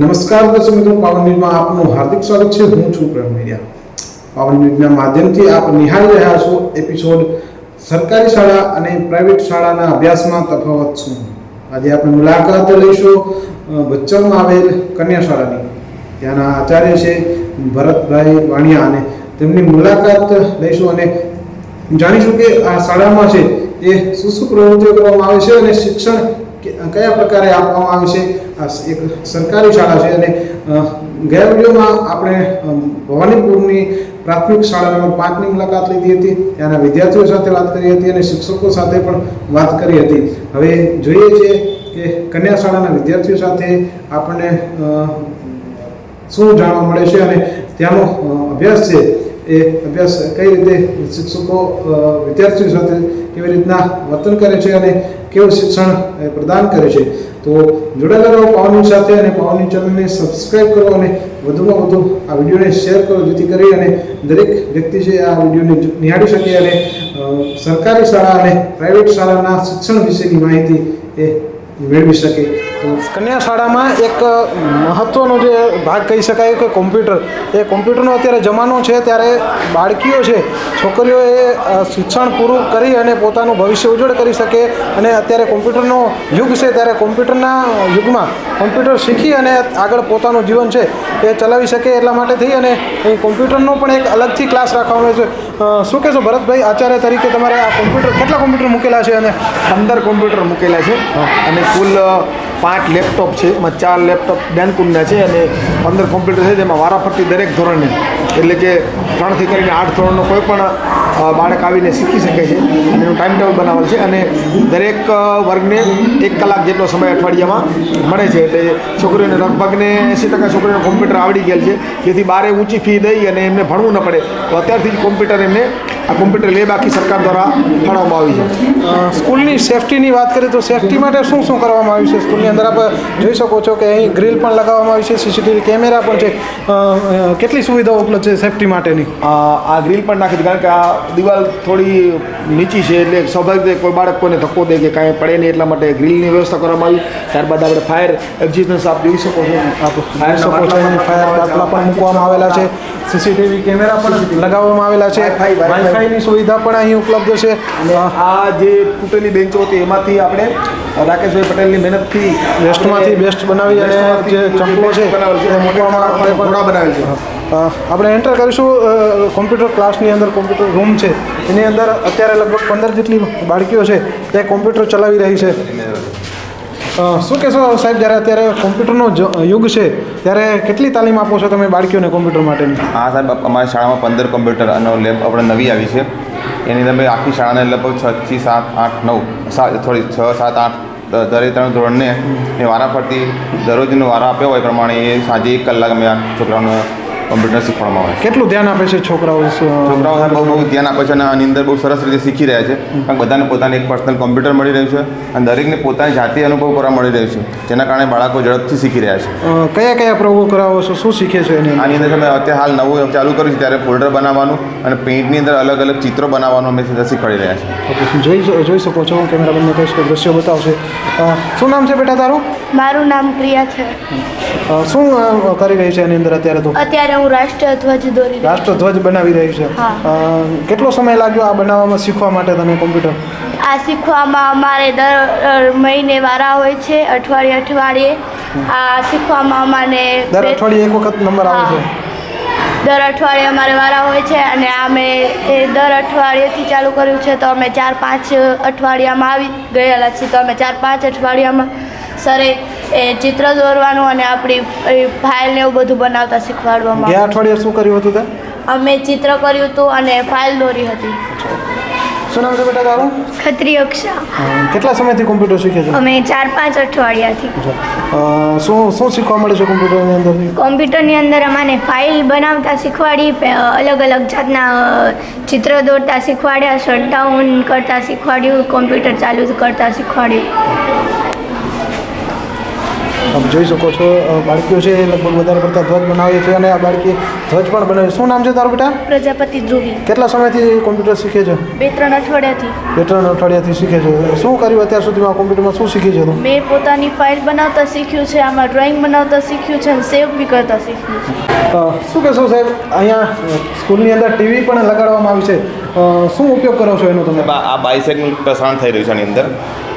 નમસ્કાર દર્શક મિત્રો પાવન ન્યૂઝમાં આપનું હાર્દિક સ્વાગત છે. હું છું પ્રેમ મીડિયા. પાવન ન્યૂઝના માધ્યમથી આપ નિહાળી રહ્યા છો એપિસોડ સરકારી શાળા અને પ્રાઇવેટ શાળાના અભ્યાસમાં તફાવત શું? આજે આપણે મુલાકાત લઈશું અ, આવેલ કન્યા શાળાની. ત્યાંના આચાર્ય છે ભરતભાઈ વાણિયા અને તેમની મુલાકાત લઈશું અને જાણીશું કે આ શાળામાં છે એ શું શું પ્રવૃત્તિઓ કરવામાં આવે છે અને શિક્ષણ કયા પ્રકારે આપવામાં આવે છે? એક સરકારી શાળા છે અને ગયા આપણે ભવાનીપુરની પ્રાથમિક શાળા પાંચની મુલાકાત લીધી હતી. ત્યાંના વિદ્યાર્થીઓ સાથે વાત કરી હતી અને શિક્ષકો સાથે પણ વાત કરી હતી. હવે જોઈએ છીએ કે કન્યા શાળાના વિદ્યાર્થીઓ સાથે આપણને શું જાણવા મળે છે અને ત્યાંનો અભ્યાસ છે. એ અભ્યાસ કઈ રીતે શિક્ષકો વિદ્યાર્થીઓ સાથે કેવી રીતના વર્તન કરે છે અને કેવું શિક્ષણ પ્રદાન કરે છે. તો જોડાયેલા રહો પાવની સાથે અને પાવની ચેનલને સબસ્ક્રાઈબ કરો અને વધુમાં વધુ આ વિડીયોને શેર કરો, જેથી કરી અને દરેક વ્યક્તિ છે આ વિડીયોને નિહાળી શકે અને સરકારી શાળા અને પ્રાઇવેટ શાળાના શિક્ષણ વિશેની માહિતી એ મેળવી શકે. કન્યા શાળામાં એક મહત્ત્વનો જે ભાગ કહી શકાય કે કોમ્પ્યુટર. એ કોમ્પ્યુટરનો અત્યારે જમાનો છે ત્યારે બાળકીઓ છે છોકરીઓએ શિક્ષણ પૂરું કરી અને પોતાનું ભવિષ્ય ઉજ્જવળ કરી શકે અને અત્યારે કોમ્પ્યુટરનો યુગ છે ત્યારે કોમ્પ્યુટરના યુગમાં કોમ્પ્યુટર શીખી અને આગળ પોતાનું જીવન છે એ ચલાવી શકે એટલા માટે થઈ અને અહીં કોમ્પ્યુટરનો પણ એક અલગથી ક્લાસ રાખવાનો છે. શું કહેશો ભરતભાઈ? આચાર્ય તરીકે તમારે આ કોમ્પ્યુટર કેટલા કોમ્પ્યુટર મૂકેલા છે અને પંદર કોમ્પ્યુટર મૂકેલા છે? અને કુલ પાંચ લેપટોપ છે, એમાં ચાર લેપટોપ ડેનકુંડના છે અને પંદર કોમ્પ્યુટર છે, જેમાં વારાફરતી દરેક ધોરણે, એટલે કે ત્રણથી કરીને આઠ ધોરણનો કોઈ પણ બાળક આવીને શીખી શકે છે. અને એનું ટાઈમ ટેબલ બનાવેલ છે અને દરેક વર્ગને એક કલાક જેટલો સમય અઠવાડિયામાં મળે છે. એટલે છોકરીઓને લગભગને એંસી ટકા છોકરીઓને કોમ્પ્યુટર આવડી ગયેલ છે. જેથી બારે ઊંચી ફી દઈ અને એમને ભણવું ન પડે. તો અત્યારથી જ કોમ્પ્યુટર એમને આ કોમ્પ્યુટર લેબ આખી સરકાર દ્વારા ફાળવવામાં આવી છે. સ્કૂલની સેફટીની વાત કરીએ તો સેફટી માટે શું શું કરવામાં આવ્યું છે? સ્કૂલની અંદર આપ જોઈ શકો છો કે અહીં ગ્રીલ પણ લગાવવામાં આવી છે સીસીટીવી કેમેરા પણ છે. કેટલી સુવિધાઓ ઉપલબ્ધ છે સેફટી માટેની? આ ગ્રીલ પણ નાખી કારણ કે આ દિવાલ થોડી નીચી છે એટલે સ્વાભાવિક કોઈ બાળક કોઈને ધક્કો દે કે કાંઈ પડે નહીં એટલા માટે ગ્રીલની વ્યવસ્થા કરવામાં આવી. ત્યારબાદ આપણે ફાયર એક્ઝિસ્ટન્સ આપ જોઈ શકો છો. ફાયર શકો છો ફાયર બાટલા પણ મૂકવામાં આવેલા છે. સીસીટીવી કેમેરા પણ લગાવવામાં આવેલા છે. Wi-Fi, Wi-Fi. સુવિધા પણ અહીં ઉપલબ્ધ છે. અને આ જે તૂટેલી બેન્ચો હતી એમાંથી આપણે રાકેશભાઈ પટેલની મહેનતથી વેસ્ટમાંથી બેસ્ટ બનાવી અને જે ચંપલો છે મૂકવામાં બનાવેલ છે. આપણે એન્ટર કરીશું કોમ્પ્યુટર ક્લાસની અંદર કોમ્પ્યુટર રૂમ છે. એની અંદર અત્યારે લગભગ પંદર જેટલી બાળકીઓ છે તે કોમ્પ્યુટર ચલાવી રહી છે. શું કહેશો સાહેબ, જ્યારે અત્યારે કોમ્પ્યુટરનો યુગ છે, ત્યારે કેટલી તાલીમ આપો છો તમે બાળકીઓને કોમ્પ્યુટર માટેની? હા, સાહેબ અમારી શાળામાં પંદર કોમ્પ્યુટર અને લેબ આપણે નવી આવી છે. એની અંદર આખી શાળાને લગભગ છ થી સાત, આઠ, નવ સાત થોડી છ, સાત, આઠ દરેક ત્રણ ધોરણને એ વારાફરતી દરરોજનો વારો આપ્યો હોય પ્રમાણે એ સાંજે એક કલાક અમે આ છોકરાઓને કોમ્પ્યુટર શીખવાડવામાં આવે છે. કેટલું ધ્યાન આપે છે છોકરાઓ છોકરાઓ બહુ બહુ ધ્યાન આપે છે અને આની અંદર બહુ સરસ રીતે શીખી રહ્યા છે. કારણ કે બધાને પોતાને એક પર્સનલ કમ્પ્યુટર મળી રહ્યું છે અને દરેકને પોતાની જાતે અનુભવ કરવા મળી રહ્યું છે જેના કારણે બાળકો ઝડપથી શીખી રહ્યા છે. કયા કયા પ્રયોગો કરાવો છો? શું શીખે છે એની આની અંદર અમે અત્યારે હાલ નવું ચાલુ કર્યું છે ત્યારે ફોલ્ડર બનાવવાનું અને પેઇન્ટની અંદર અલગ અલગ ચિત્રો બનાવવાનું અમે શીખવાડી રહ્યા છીએ. ઓકે, જોઈ જોઈ શકો છો? કેમેરામેનને કહીશ કે દ્રશ્ય બતાવશે. શું નામ છે બેટા તારું? મારું નામ પ્રિયા છે. શું કરી રહી છે એની અંદર અત્યારે તો? અત્યારે હું રાષ્ટ્રીય ધ્વજ દોરી. રાષ્ટ્રધ્વજ બનાવી રહી છે. કેટલો સમય લાગ્યો આ બનાવવામાં શીખવા માટે તમે કોમ્પ્યુટર આ શીખવામાં અમારે દર મહિને વારા હોય છે અઠવાડિયે અઠવાડિયે. આ શીખવામાં અમારે દર અઠવાડિયે એક વખત નંબર આવે છે? દર અઠવાડિયે અમારે વારા હોય છે અને અમે એ દર અઠવાડિયેથી ચાલુ કર્યું છે તો અમે ચાર પાંચ અઠવાડિયામાં આવી ગયેલા છીએ તો અમે ચાર પાંચ અઠવાડિયામાં સરે એ ચિત્ર દોરવાનું અને આપણી ફાઇલ ને એવું બધું બનાવતા શીખવાડવામાં ગયા. અઠવાડિયે શું કર્યું હતું તે અમે ચિત્ર કર્યું હતું અને ફાઇલ દોરી હતી. શું નામ છે બેટા તારું? ખત્રી અક્ષા. કેટલા સમયથી કોમ્પ્યુટર શીખે છે? અમે ચાર પાંચ અઠવાડિયાથી. શું શું શીખવા મળે છે કોમ્પ્યુટરની અંદર કોમ્પ્યુટરની અંદર અમાને ફાઇલ બનાવતા શીખવાડી અલગ અલગ જાતના ચિત્ર દોરતા શીખવાડ્યા શટડાઉન કરતા શીખવાડ્યું કોમ્પ્યુટર ચાલુ કરતા શીખવાડ્યું. આપ જોઈ શકો છો બાળકીઓ છે એ લગભગ વધારે પડતા ધ્વજ બનાવે છે અને આ બાળકી ધ્વજ પણ બનાવે શું નામ છે તારું બેટા? પ્રજાપતિ ધ્રુવી. કેટલા સમયથી કોમ્પ્યુટર શીખે છે? બે ત્રણ અઠવાડિયાથી. બે ત્રણ અઠવાડિયાથી શીખે છે. શું કર્યું અત્યાર સુધીમાં કોમ્પ્યુટરમાં? શું શીખી છે તું? મેં પોતાની ફાઇલ બનાવતા શીખ્યું છે આમાં ડ્રોઈંગ બનાવતા શીખ્યું છે અને સેવ બી કરતા શીખ્યું છે. શું કહેશો સાહેબ? અહીંયા સ્કૂલની અંદર ટીવી પણ લગાડવામાં આવી છે. શું ઉપયોગ કરો છો એનો તમે? આ બાયસેકનું પ્રસારણ થઈ રહ્યું છે આની અંદર.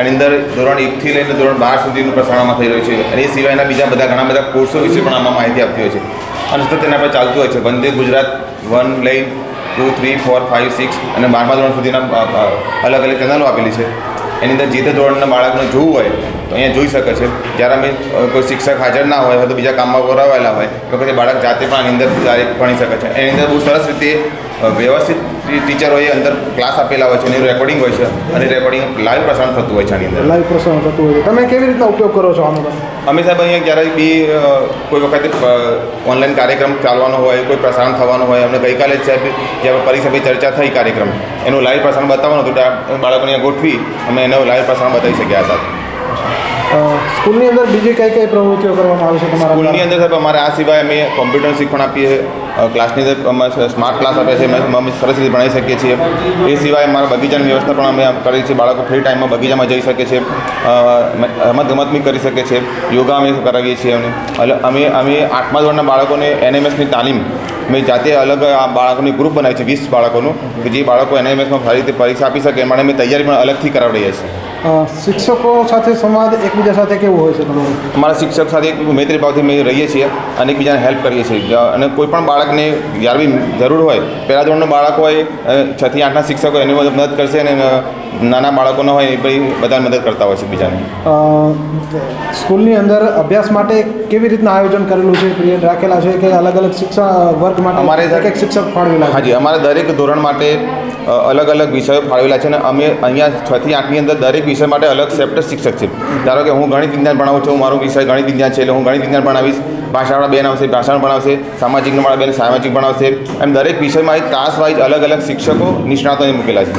આની અંદર ધોરણ એકથી લઈને ધોરણ બાર સુધીનું પ્રસારણમાં થઈ રહ્યું છે. અને એ સિવાયના બીજા બધા ઘણા બધા કોર્સો વિશે પણ આમાં માહિતી આપતી હોય છે. અને સતત તેના પર ચાલતું હોય છે. વંદે ગુજરાત, વન લઈ two, three, four five six અને બારમા ધોરણ સુધીના અલગ અલગ ચેનલો આપેલી છે. એની અંદર જે તે ધોરણના બાળકને જોવું હોય અહીંયા જોઈ શકે છે. જ્યારે અમે કોઈ શિક્ષક હાજર ના હોય તો બીજા કામમાં બોલાવેલા હોય તો પછી બાળક જાતે પણ આની અંદર ભણી શકે છે. એની અંદર બહુ સરસ રીતે વ્યવસ્થિત ટીચરોએ અંદર ક્લાસ આપેલા હોય છે એનું રેકોર્ડિંગ હોય છે અને રેકોર્ડિંગ લાઈવ પ્રસારણ થતું હોય છે આની અંદર. લાઈવ પ્રસારણ થતું હોય છે. તમે કેવી રીતના ઉપયોગ કરો છો આનો? અમે સાહેબ અહીંયા ક્યારેય બી કોઈ વખતે ઓનલાઈન કાર્યક્રમ ચાલવાનો હોય કોઈ પ્રસારણ થવાનું હોય અમને ગઈકાલે જ સાહેબ જ્યારે પરીક્ષા ચર્ચા થઈ કાર્યક્રમ એનું લાઈવ પ્રસારણ બતાવવાનું હતું બાળકોને ગોઠવી અમે એનું લાઈવ પ્રસારણ બતાવી શક્યા હતા. સ્કૂલની અંદર બીજી કઈ કઈ પ્રવૃત્તિઓ કરવામાં આવે છે તમારા સ્કૂલની અંદર સાહેબ અમારે આ સિવાય અમે કોમ્પ્યુટર શીખવણ આપીએ છીએ ક્લાસની અંદર અમે સ્માર્ટ ક્લાસ આપીએ છીએ અમે અમે સરસ રીતે ભણાવી શકીએ છીએ. એ સિવાય અમારા બગીચાની વ્યવસ્થા પણ અમે કરીએ છીએ બાળકો ફ્રી ટાઈમમાં બગીચામાં જઈ શકે છે રમત ગમત બી કરી શકે છે યોગા અમે કરાવીએ છીએ અમે એટલે અમે અમે આઠમા ધોરણના બાળકોને એનએમએસની તાલીમ મેં જાતે અલગ આ બાળકોની ગ્રુપ બનાવી છે વીસ બાળકોનું કે જે બાળકો એનએમએસમાં સારી રીતે પરીક્ષા આપી શકે એ માટે અમે તૈયારી પણ અલગથી કરાવડીએ છીએ. શિક્ષકો સાથે સંવાદ એકબીજા સાથે કેવો હોય છે તમારો? અમારા શિક્ષક સાથે એક મૈત્રી ભાવથી અમે રહીએ છીએ અને એકબીજાને હેલ્પ કરીએ છીએ. અને કોઈ પણ બાળકને જ્યારે બી જરૂર હોય પહેલા ધોરણનું બાળક હોય છથી આઠના શિક્ષકો એની મદદ મદદ કરશે અને નાના બાળકોનો હોય એ બધા મદદ કરતા હોય છે બીજાને સ્કૂલની અંદર અભ્યાસ માટે કેવી રીતના આયોજન કરેલું છે? પિરિયડ રાખેલા છે કે અલગ અલગ શિક્ષણ વર્ગ માટે અમારે એક એક શિક્ષક ફાળવેલા હાજી અમારે દરેક ધોરણ માટે અલગ અલગ વિષયો ફાળવેલા છે અને અમે અહીંયા છથી આઠની અંદર દરેક વિષય માટે અલગ સેપ્ટર શિક્ષક છે. ધારો કે હું ગણિત વિજ્ઞાન ભણાવું છું મારો વિષય ગણિત વિજ્ઞાન છે એટલે હું ગણિત વિજ્ઞાન ભણાવીશ. ભાષાવાળા બેન આવશે ભાષાણ ભણાવશે સામાજિકવાળા બેન સામાજિક ભણાવશે એમ દરેક વિષયમાં એક ક્લાસ વાઇઝ અલગ અલગ શિક્ષકો નિષ્ણાતોને મૂકેલા છે.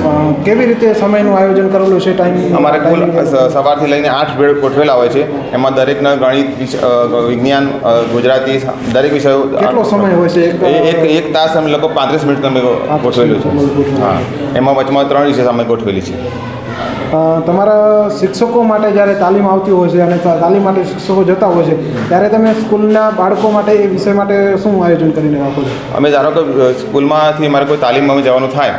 કેવી રીતે સમયનું આયોજન કરેલું છે ટાઈમ અમારે કુલ સવારથી લઈને આઠ ભેળ ગોઠવેલા હોય છે. એમાં દરેકના ગણિત વિજ્ઞાન ગુજરાતી દરેક વિષયો કેટલો સમય હોય છે? એક એક એક તાસ અમે લોકો પાંત્રીસ મિનિટ અમે ગોઠવેલું છે. હા. એમાં વચમાં ત્રણ વિષય અમે ગોઠવેલી છે. તમારા શિક્ષકો માટે જ્યારે તાલીમ આવતી હોય છે અને તાલીમ માટે શિક્ષકો જતા હોય છે, ત્યારે તમે સ્કૂલના બાળકો માટે એ વિષય માટે શું આયોજન કરીને રાખો છો? અમે ધારો કે સ્કૂલમાંથી મારે કોઈ તાલીમમાં જવાનું થાય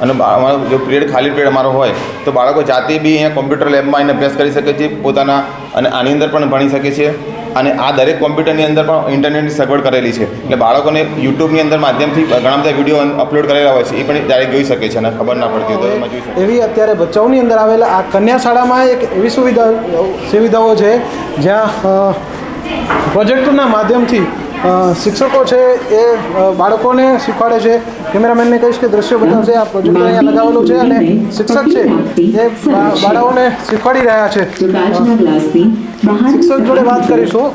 અને અમારો જો પીરિયડ ખાલી પીરિયડ અમારો હોય, તો બાળકો જાતે બી અહીંયા કોમ્પ્યુટર લેબમાં આવીને અભ્યાસ કરી શકે છે, પોતાના અને આની અંદર પણ ભણી શકે છે. અને આ દરેક કોમ્પ્યુટરની અંદર પણ ઇન્ટરનેટની સગવડ કરેલી છે. એટલે બાળકોને યુટ્યુબની અંદર માધ્યમથી ઘણા બધા વીડિયો અપલોડ કરેલા હોય છે, એ પણ ડાયરેક્ટ જોઈ શકે છે અને ખબર ના પડતી હોય તો એવી અત્યારે ભચાઉની અંદર આવેલા આ કન્યા શાળામાં એક એવી સુવિધા સુવિધાઓ છે જ્યાં પ્રોજેક્ટના માધ્યમથી શિક્ષકો છે એ બાળકોને શીખવાડે છે. કેમેરામેનને કહીશ કે દ્રશ્ય બતાવશે. આ પ્રોજેક્ટ અહીંયા લગાવેલું છે અને શિક્ષક છે એ બાળકોને શીખવાડી રહ્યા છે. શિક્ષક જોડે વાત કરીશું.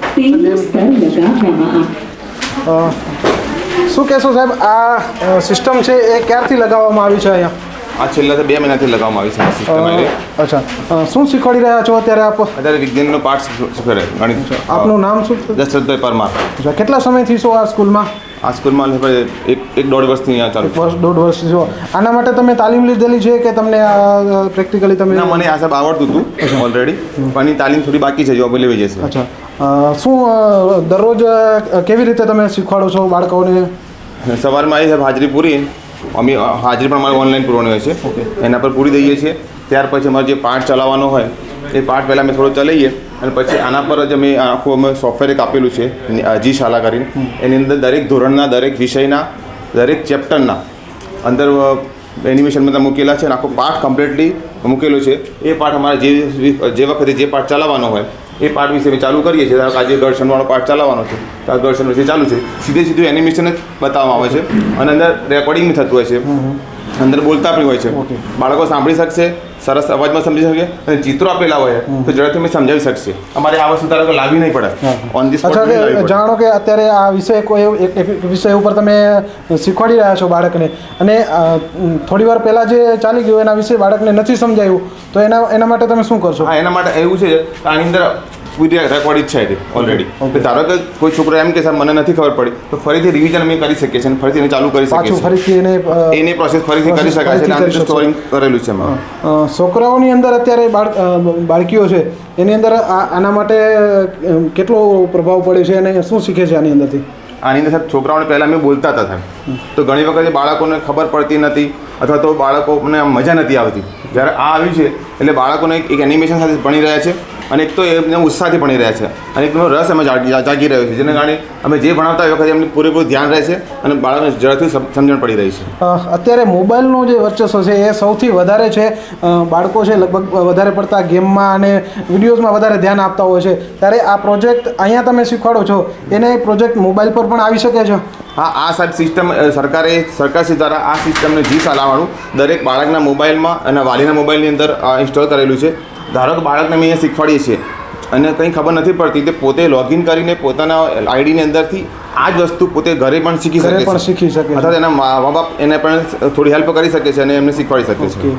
શું કહેશો સાહેબ? આ સિસ્ટમ છે એ ક્યારથી લગાવવામાં આવી છે અહીંયા? આ છેલ્લા બે મહિનાથી લગાવવામાં આવી છે સિસ્ટમ અચ્છા. શું શીખવાડી રહ્યા છો અત્યારે આપ? અત્યારે વિજ્ઞાનનો પાઠ શીખ- શીખવે ગણિત. આપનું નામ શું? દશરથભાઈ પરમાર. કેટલા સમયથી છો આ સ્કૂલમાં? આ સ્કૂલમાં એક એક દોઢ વર્ષથી અહીંયા ચાલુ વર્ષ દોઢ વર્ષ છો. આના માટે તમે તાલીમ લીધેલી છે કે તમને પ્રેક્ટિકલી તમે ના મને આ સાહેબ આવડતું હતું ઓલરેડી પણ તાલીમ થોડી બાકી છે જોબ લેવી જશે અચ્છા. શું દરરોજ કેવી રીતે તમે શીખવાડો છો બાળકોને? સવારમાં આવી સાહેબ હાજરી પૂરી અમે હાજરી પણ અમારે ઓનલાઈન પૂરવાની હોય છે. એના પર પૂરી દઈએ છીએ. ત્યાર પછી અમારે જે પાઠ ચલાવવાનો હોય એ પાઠ પહેલાં અમે થોડો ચલાવીએ અને પછી આના પર જ અમે આખું અમે સોફ્ટવેર એક આપેલું છે અ, જી શાલા કરીને. એની અંદર દરેક ધોરણના દરેક વિષયના દરેક ચેપ્ટરના અંદર એનિમેશન બધા મૂકેલા છે અને આખો પાઠ કમ્પ્લીટલી મૂકેલો છે. એ પાઠ અમારે જે જે વખતે જે પાઠ ચલાવવાનો હોય એ પાઠ વિશે અમે ચાલુ કરીએ છીએ. આજે ઘર્ષણવાળો પાઠ ચલાવવાનો છે તો આ ઘર્ષણ વિશે ચાલુ છે સીધે સીધું એનિમેશન જ બતાવવામાં આવે છે અને અંદર રેકોર્ડિંગ થતું હોય છે. અંદર બોલતા પણ હોય છે. બાળકો સાંભળી શકશે સરસ અવાજમાં સમજી શકે? અને ચિત્રો આપેલા હોય તો ઝડપથી અમે સમજાવી શકશે. અમારે આ વસ્તુ તારે લાવવી નહીં પડે. ઓન ધી જાણો કે અત્યારે આ વિષય કોઈ એક વિષય ઉપર તમે શીખવાડી રહ્યા છો બાળકને. અને થોડી વાર પહેલાં જે ચાલી ગયું એના વિશે બાળકને નથી સમજાયું તો એના એના માટે તમે શું કરશો? હા એના માટે એવું છે કે આની અંદર પૂરી રેકોર્ડિંગ છે ઓલરેડી ધારો કે કોઈ છોકરો એમ કે સાહેબ મને નથી ખબર પડી. તો ફરીથી રિવિઝન અમે કરી શકીએ છીએ ફરીથી એને ચાલુ કરી શકીએ ફરીથી એને એની પ્રોસેસ ફરીથી કરી શકાય છે ફરીથી સ્ટોરિંગ કરેલું છે એમાં. છોકરાઓની અંદર અત્યારે બાળ બાળકીઓ છે એની અંદર આના માટે કેટલો પ્રભાવ પડ્યો છે અને શું શીખે છે આની અંદરથી? આની અંદર સાહેબ છોકરાઓને પહેલાં અમે બોલતા હતા સાહેબ. તો ઘણી વખત બાળકોને ખબર પડતી નથી અથવા તો બાળકોને આમ મજા નથી આવતી. જ્યારે આ આવ્યું છે એટલે બાળકોને એક એનિમેશન સાથે ભણી રહ્યા છે. અને એક તો એમને ઉત્સાહથી ભણી રહ્યા છે. અને એકનો રસ એમાં જાગી જાગી રહ્યો છે જેના કારણે અમે જે ભણાવતા એ વખતે એમનું પૂરેપૂરું ધ્યાન રહે છે અને બાળકને ઝડપથી સમજણ પડી રહી છે. અત્યારે મોબાઈલનું જે વર્ચસ્વ છે એ સૌથી વધારે છે. બાળકો છે લગભગ વધારે પડતા ગેમમાં અને વિડીયોઝમાં વધારે ધ્યાન આપતા હોય છે. ત્યારે આ પ્રોજેક્ટ અહીંયા તમે શીખવાડો છો. એને પ્રોજેક્ટ મોબાઈલ પર પણ આવી શકે છે? હા આ સાહેબ સિસ્ટમ સરકારે સરકારશ્રી દ્વારા આ સિસ્ટમને જી ચલાવવાનું દરેક બાળકના મોબાઈલમાં અને વાલીના મોબાઈલની અંદર ઇન્સ્ટોલ કરેલું છે. ધારો કે બાળકને અમે અહીંયા શીખવાડીએ છીએ અને કંઈ ખબર નથી પડતી તે પોતે લોગિન કરીને પોતાના આઈડીની અંદરથી આ જ વસ્તુ પોતે ઘરે પણ શીખી શકે પણ શીખી શકે અથવા એના તેના મા બાપ એને પણ થોડી હેલ્પ કરી શકે છે અને એમને શીખવાડી શકે છે.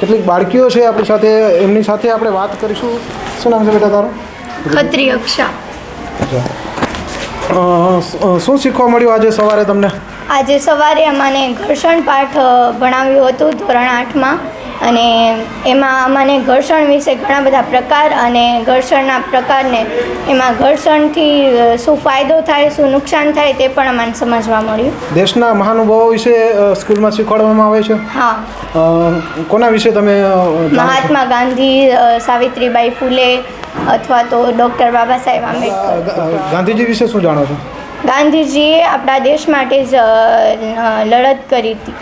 કેટલીક બાળકીઓ છે આપણી સાથે એમની સાથે આપણે વાત કરીશું. શું નામ છે બેટા તારું? ખત્રી અક્ષા. શું શીખવા મળ્યું આજે સવારે તમને? આજે સવારે અમને ઘર્ષણ પાઠ ભણાવ્યું હતું ધોરણ આઠમાં. અને એમાં મને ઘર્ષણ વિશે ઘણા બધા પ્રકાર અને ઘર્ષણના પ્રકારને એમાં ઘર્ષણથી શું ફાયદો થાય શું નુકસાન થાય તે પણ અમને સમજવા મળ્યું. દેશના મહાનુભાવો વિશે સ્કૂલમાં શીખવાડવામાં આવે છે? હા. કોના વિશે તમે? મહાત્મા ગાંધી સાવિત્રીબાઈ ફૂલે અથવા તો ડૉક્ટર બાબા સાહેબ આંબેડકર. ગાંધીજી વિશે શું જાણો છો? ગાંધીજીએ આપણા દેશ માટે જ લડત કરી હતી.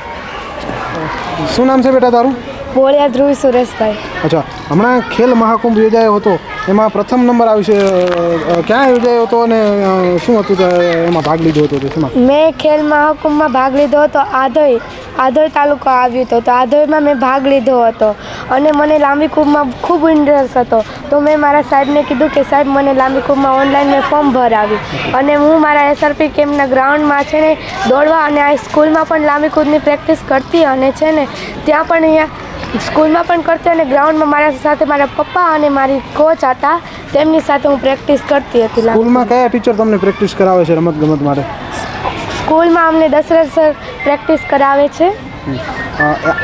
શું નામ છે બેટા તારું? બોળિયા ધ્રુવ સુરેશભાઈ. અચ્છા હમણાં ખેલ મહાકુંભ યોજાયો હતો. એમાં પ્રથમ નંબર આવ્યો છે ક્યાં યોજાયો હતો અને શું હતું એમાં ભાગ લીધો હતો તેમાં મેં ખેલ મહાકુંભમાં ભાગ લીધો હતો આધોઈ આધોઈ તાલુકો આવ્યો હતો તો આધોઈમાં મેં ભાગ લીધો હતો. અને મને લાંબી કુંભમાં ખૂબ ઇન્ટરેસ્ટ હતો. તો મેં મારા સાહેબને કીધું કે સાહેબ મને લાંબી કુંભમાં ઓનલાઈન મેં ફોર્મ ભરાવ્યું અને હું મારા એસઆરપી કેમ્પના ગ્રાઉન્ડમાં છે ને દોડવા અને આ સ્કૂલમાં પણ લાંબી કૂદની પ્રેક્ટિસ કરતી અને છે ને ત્યાં પણ અહીંયા સ્કૂલમાં પણ કરતી અને ગ્રાઉન્ડમાં મારા સાથે મારા પપ્પા અને મારી કોચ હતા. તેમની સાથે હું પ્રેક્ટિસ કરતી હતી સ્કૂલમાં કયા ટીચર તમને પ્રેક્ટિસ કરાવે છે રમત ગમત માટે? સ્કૂલમાં અમને દશરથ સર પ્રેક્ટિસ કરાવે છે.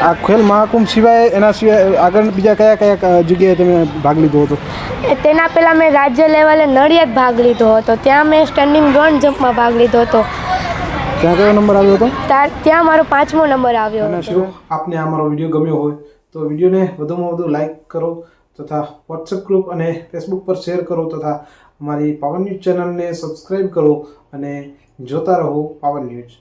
આ ખેલ મહાકુંભ સિવાય એના સિવાય આગળ બીજા કયા કયા જગ્યાએ તમે ભાગ લીધો હતો? એ તેના પહેલાં મેં રાજ્ય લેવલે નડિયાદ ભાગ લીધો હતો. ત્યાં મેં સ્ટેન્ડિંગ લોંગ જમ્પમાં ભાગ લીધો હતો. ત્યાં કયો નંબર આવ્યો હતો? ત્યાં મારો પાંચમો નંબર આવ્યો આપને આ મારો વીડિયો ગમ્યો હોય તો વિડીયોને વધુમાં વધુ લાઇક કરો તથા વોટ્સએપ ગ્રુપ અને ફેસબુક પર શેર કરો તથા અમારી પાવન ન્યૂઝ ચેનલને સબસ્ક્રાઈબ કરો અને જોતા રહો પાવન ન્યૂઝ